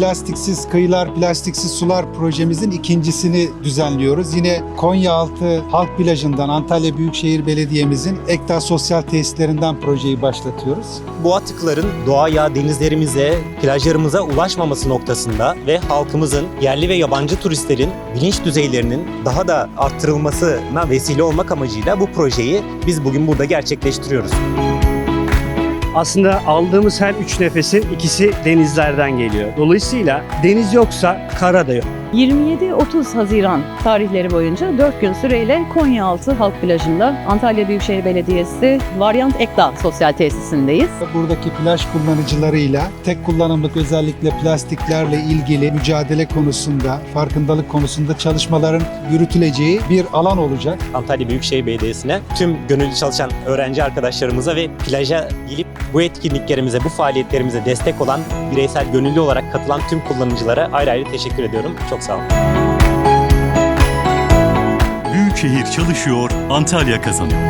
Plastiksiz Kıyılar, Plastiksiz Sular projemizin ikincisini düzenliyoruz. Yine Konyaaltı Halk Plajı'ndan Antalya Büyükşehir Belediye'mizin Ekta Sosyal Tesislerinden projeyi başlatıyoruz. Bu atıkların doğaya, denizlerimize, plajlarımıza ulaşmaması noktasında ve halkımızın, yerli ve yabancı turistlerin bilinç düzeylerinin daha da arttırılmasına vesile olmak amacıyla bu projeyi biz bugün burada gerçekleştiriyoruz. Aslında aldığımız her üç nefesin ikisi denizlerden geliyor. Dolayısıyla deniz yoksa kara da yok. 27-30 Haziran tarihleri boyunca 4 gün süreyle Konyaaltı Halk Plajı'nda Antalya Büyükşehir Belediyesi Varyant Ekta Sosyal Tesisindeyiz. Buradaki plaj kullanıcılarıyla tek kullanımlık özellikle plastiklerle ilgili mücadele konusunda, farkındalık konusunda çalışmaların yürütüleceği bir alan olacak. Antalya Büyükşehir Belediyesi'ne tüm gönüllü çalışan öğrenci arkadaşlarımıza ve plaja gelip bu etkinliklerimize, bu faaliyetlerimize destek olan bireysel gönüllü olarak katılan tüm kullanıcılara ayrı ayrı teşekkür ediyorum. Çok sağ olun. Büyükşehir çalışıyor, Antalya kazanıyor.